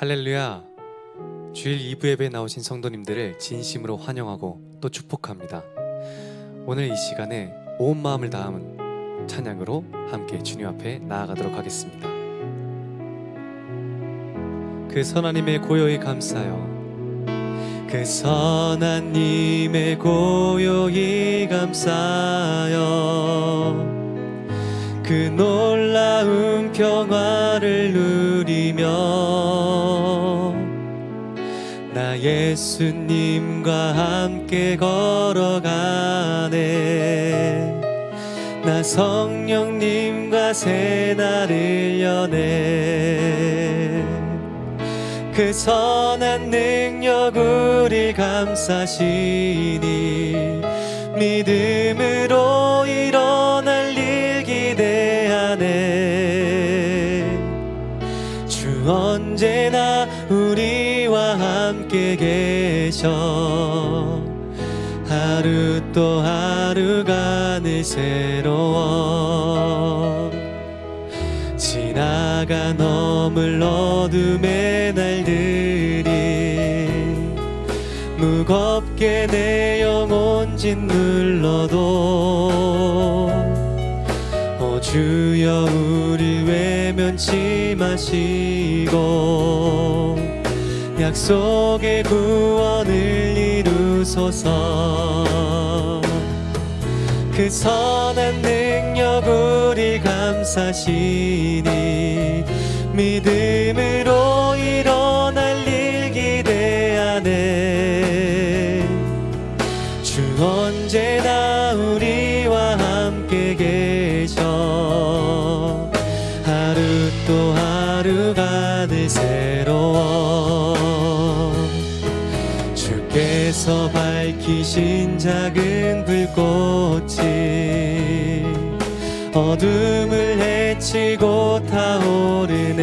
할렐루야. 주일 2부 예배에 나오신 성도님들을 진심으로 환영하고 또 축복합니다. 오늘 이 시간에 온 마음을 다함은 찬양으로 함께 주님 앞에 나아가도록 하겠습니다. 그 선하님의 고요히 감사요. 그 선하님의 고요히 감사요. 그 놀라운 평화를 누리며 나 예수님과 함께 걸어가네. 나 성령님과 새 날을 여네. 그 선한 능력 우리 감싸시니 믿음으로 계셔 하루 또 하루가 늘 새로워 지나가 넘을 어둠의 날들이 무겁게 내 영혼 짓눌러도 오 주여 우리 외면치 마시고 약속의 구원을 이루소서. 그 선한 능력 우리 감사시니 믿음으 작은 불꽃이 어둠을 헤치고 타오르네.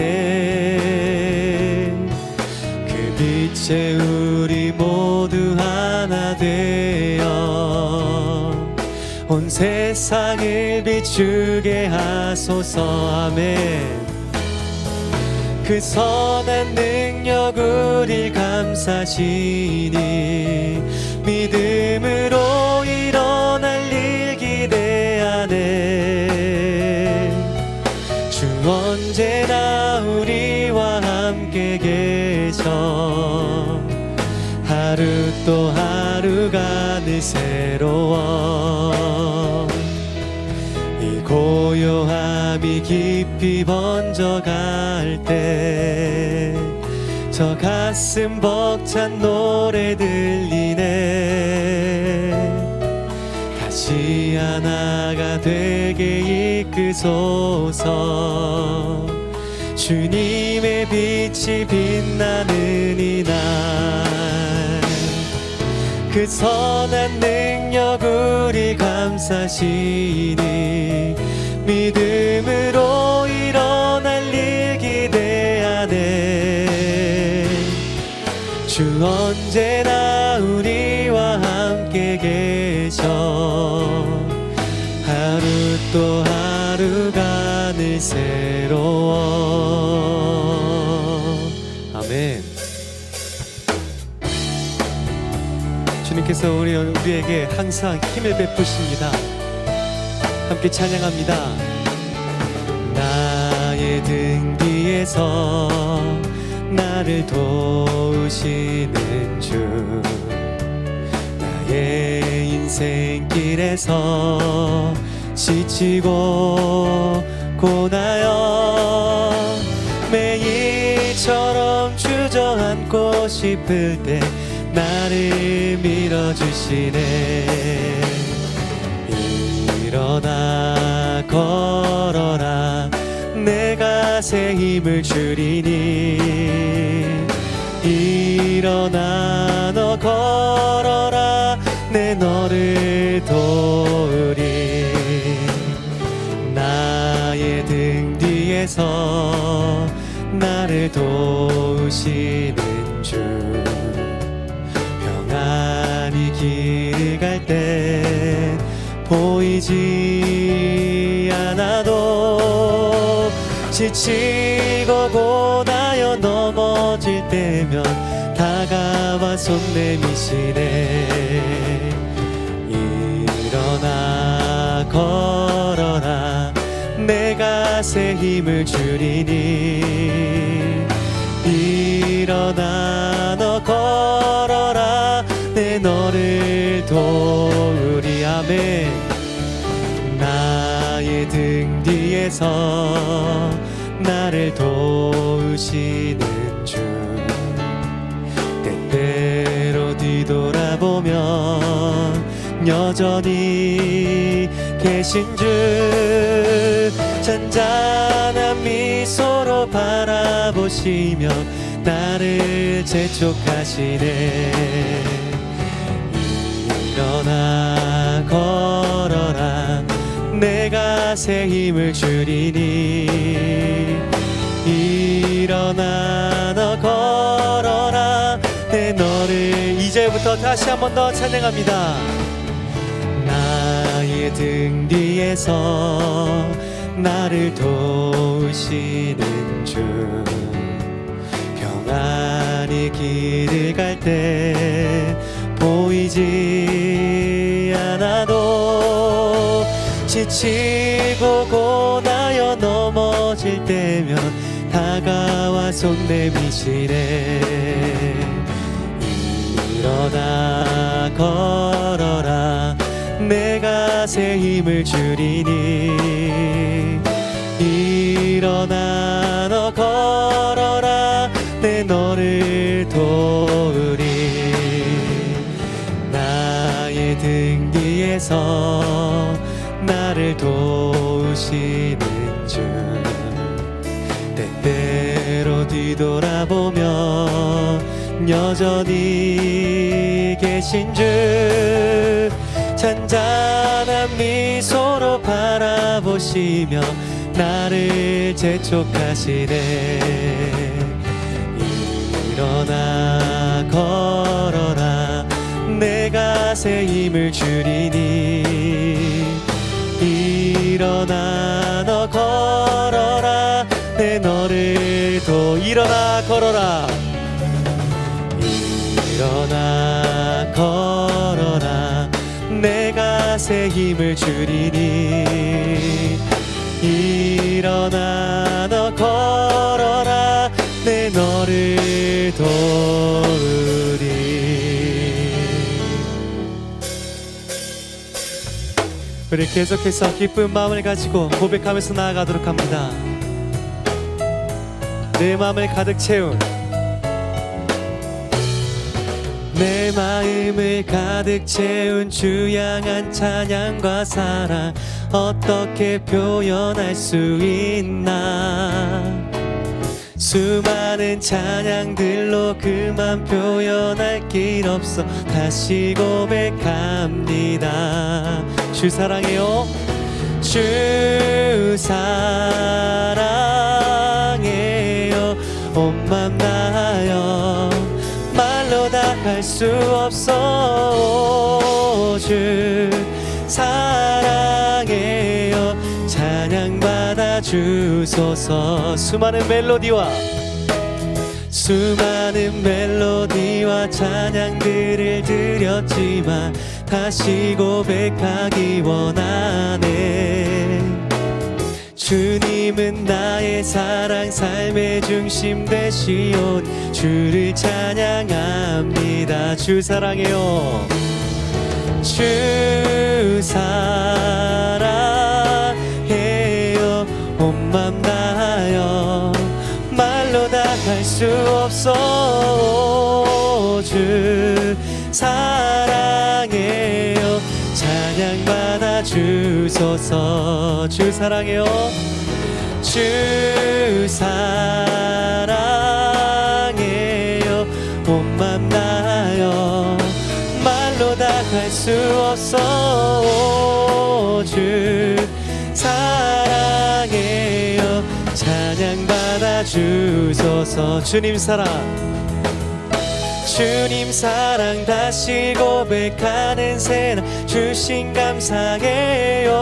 그 빛에 우리 모두 하나 되어 온 세상을 비추게 하소서. 아멘. 그 선한 능력 우리 감사시니 믿음으로 일어날 일 기대하네 주 언제나 우리와 함께 계셔. 하루 또 하루가 늘 새로워. 이 고요함이 깊이 번져갈 때 저 가슴 벅찬 노래 들리네. 다시 하나가 되게 이끄소서. 주님의 빛이 빛나는 이날. 그 선한 능력 우리 감사시니 믿음 주 언제나 우리와 함께 계셔 하루 또 하루가 늘 새로워 아멘 주님께서 우리, 우리에게 항상 힘을 베푸십니다. 함께 찬양합니다. 나의 등 뒤에서 나를 도우시는 주 나의 인생길에서 지치고 고나여 매일처럼 주저앉고 싶을 때 나를 밀어주시네. 일어나 걸어라 새 힘을 주리니. 일어나 너 걸어라. 내 너를 도우리. 나의 등 뒤에서 나를 도우시는 주. 평안히 길을 갈 때 보이지 지치고 넘어 넘어질 때면 다가와 손 내미시네. 일어나 걸어라. 내가 새 힘을 주리니. 일어나 너 걸어라. 내 너를 도우리 아멘. 나의 등 뒤에서 나를 도우시는 주 때때로 뒤돌아보면 여전히 계신 주. 잔잔한 미소로 바라보시며 나를 재촉하시네. 일어나 걸어라 내가 새 힘을 주리니 일어나 너 걸어라 내 너를 이제부터 다시 한 번 더 찬양합니다. 나의 등 뒤에서 나를 도우시는 주 평안히 길을 갈 때 보이지 지치고 고나여 넘어질 때면 다가와 손 내미시네. 일어나 걸어라. 내가 새 힘을 주리니. 일어나 너 걸어라. 내 너를 도우리. 나의 등 뒤에서 나를 도우시는 주 때때로 뒤돌아보면 여전히 계신 주 잔잔한 미소로 바라보시며 나를 재촉하시네. 일어나 걸어라. 내가 새 힘을 주리니 일어나 너 걸어라. 내 너를 도 일어나 걸어라. 일어나 걸어라. 내가 새 힘을 주리니. 일어나 우리 계속해서 기쁜 마음을 가지고 고백하면서 나아가도록 합니다. 내 마음을 가득 채운 내 마음을 가득 채운 주양한 찬양과 사랑 어떻게 표현할 수 있나 수많은 찬양들로 그만 표현할 길 없어 다시 고백합니다. 주 사랑해요. 주 사랑해요. 온맘 나요 말로 다 할 수 없어. 주 사랑 주소서. 수많은 멜로디와 수많은 멜로디와 찬양들을 드렸지만 다시 고백하기 원하네. 주님은 나의 사랑 삶의 중심 되시온 주를 찬양합니다. 주 사랑해요. 주 사랑 할수 없어 주 사랑해요. 찬양 받아 주소서. 주 사랑해요. 주 사랑해요. 온맘 다하여 말로 다 할 수 없어 주 사랑해요 찬양 받아 주소서. 주님 사랑. 주님 사랑 다시 고백하는 새날 주신 감사해요.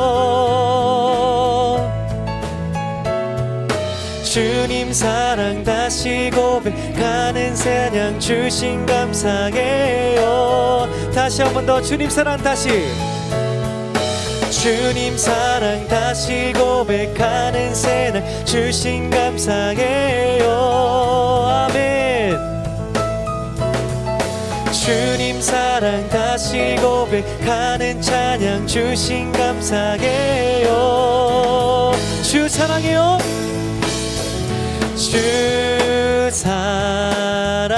주님 사랑 다시 고백하는 새냥 주신 감사해요. 다시 한 번 더 주님 사랑 다시 주님 사랑 다시 고백하는 새날 주신 감사해요. 아멘. 주님 사랑 다시 고백하는 찬양 주신 감사해요. 주 사랑해요. 주 사랑해요.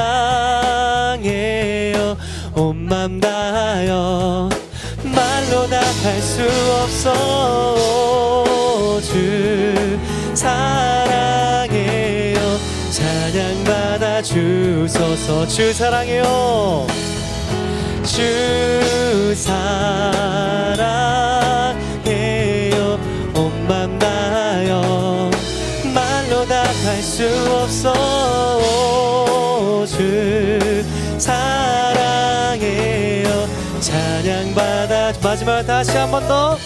온 맘 다하여 할 수 없어 주 사랑해요. 찬양 받아 주소서. 주 사랑해요. 주 사랑해요. 온맘 다하여 말로 다 할 수 없어 주 사랑해요 찬양 받아 마지막 다시 한 번 더.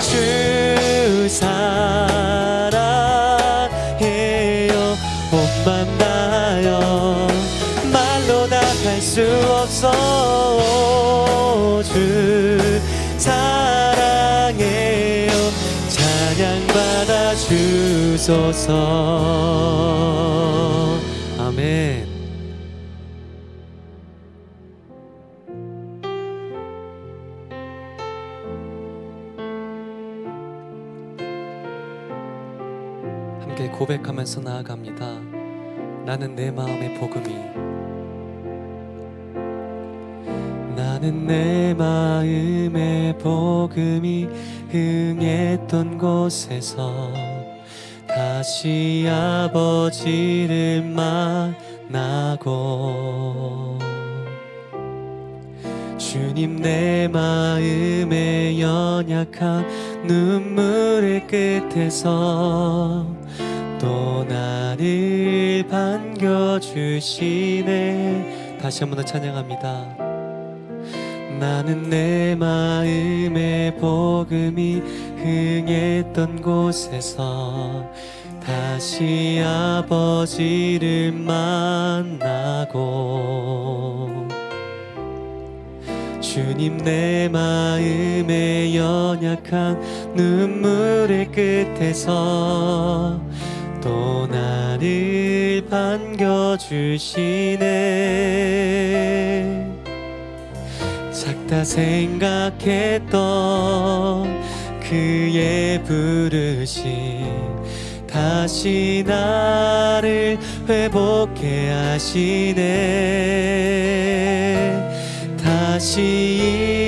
주 사랑해요. 온맘 다하여 말로 다 할 수 없어. 주 사랑해요. 찬양 받아 주소서. 아멘 고백하면서 나아갑니다. 나는 내 마음의 복음이 나는 내 마음의 복음이 흥했던 곳에서 다시 아버지를 만나고 주님 내 마음의 연약한 눈물의 끝에서 또 나를 반겨주시네. 다시 한 번 더 찬양합니다. 나는 내 마음의 복음이 흥했던 곳에서 다시 아버지를 만나고 주님 내 마음의 연약한 눈물의 끝에서 또 나를 반겨주시네. 작다 생각했던 그의 부르심 다시 나를 회복해 하시네. 다시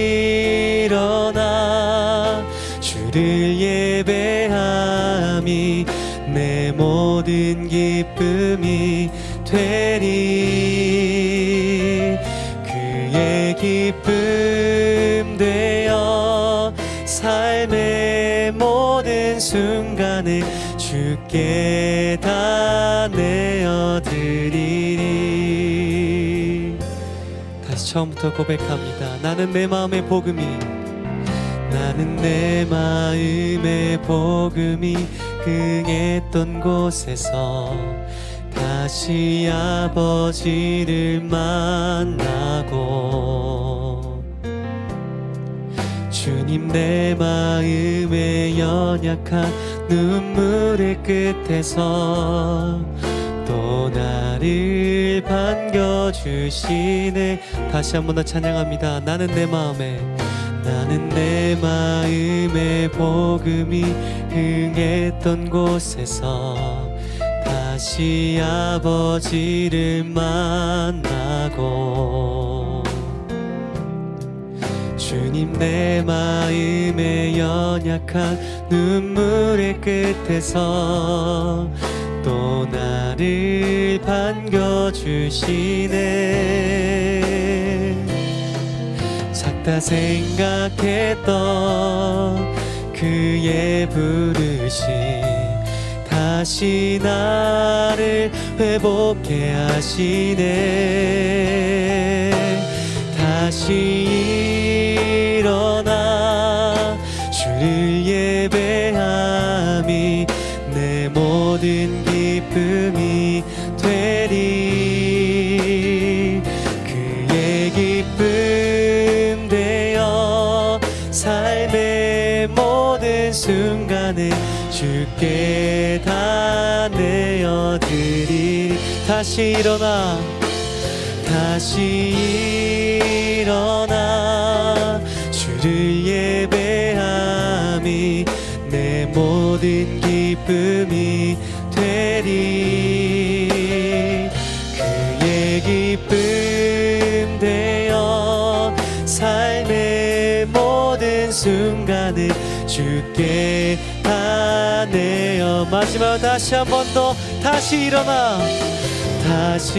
주께 다 내어드리리. 다시 처음부터 고백합니다. 나는 내 마음의 복음이 나는 내 마음의 복음이 흥했던 곳에서 다시 아버지를 만나고 주님 내 마음의 연약한 눈물의 끝에서 또 나를 반겨주시네. 다시 한 번 더 찬양합니다. 나는 내 마음에 나는 내 마음의 복음이 흥했던 곳에서 다시 아버지를 만나고 주님 내 마음의 연약한 눈물의 끝에서 또 나를 반겨주시네. 작다 생각했던 그의 부르심 다시 나를 회복해 하시네. 다시 다시 일어나 다시 일어나. 주를 예배함이 내 모든 기쁨이 되리. 그의 기쁨 되어 삶의 모든 순간을 주께 다 내어. 마지막 다시 한 번 더 다시 일어나 다시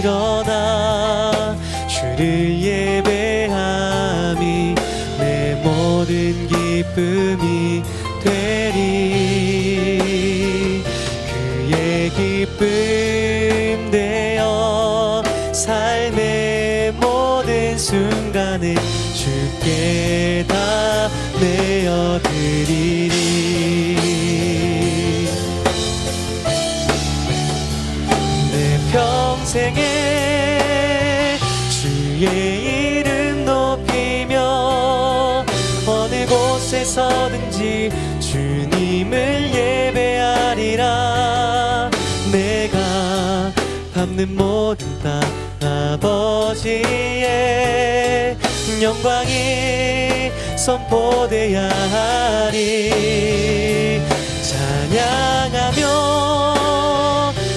일어나 주를 예배함이 내 모든 기쁨이 되리. 그의 기쁨 되어 삶의 모든 순간을 주께 다 내어 드 밟는 모든 땅 아버지의 영광이 선포되야 하리. 찬양하며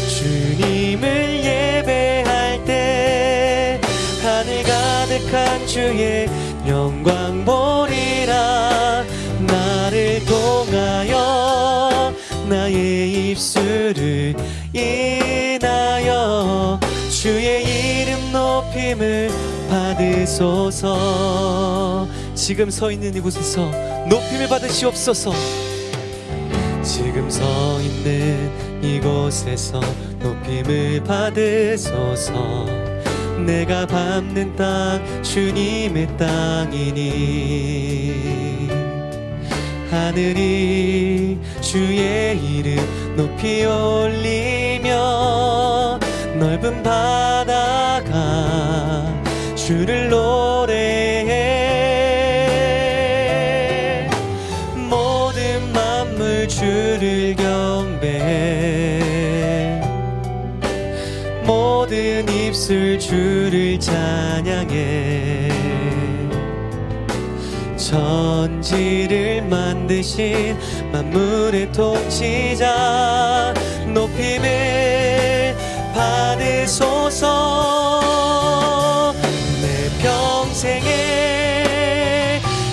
주님을 예배할 때 하늘 가득한 주의 영광 보리라. 나를 통하여 나의 입술을 높임을 받으소서. 지금 서 있는 이곳에서 높임을 받으시옵소서. 지금 서 있는 이곳에서 높임을 받으소서. 내가 밟는 땅 주님의 땅이니. 하늘이 주의 이름 높이 올리며 넓은 바다가 주를 노래해. 모든 만물 주를 경배해 모든 입술 주를 찬양해. 천지를 만드신 만물의 통치자 높임을 받으소서. 내 평생에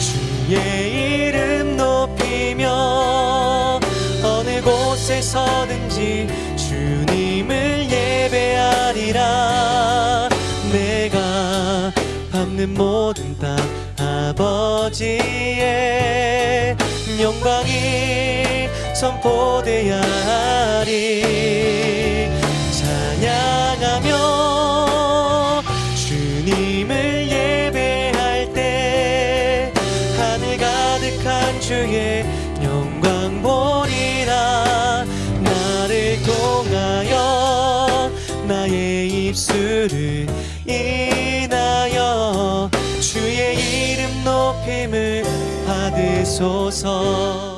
주의 이름 높이며 어느 곳에 서든지 주님을 예배하리라. 내가 밟는 모든 땅 아버지의 영광이 선포되야 하리. 찬양 받으소서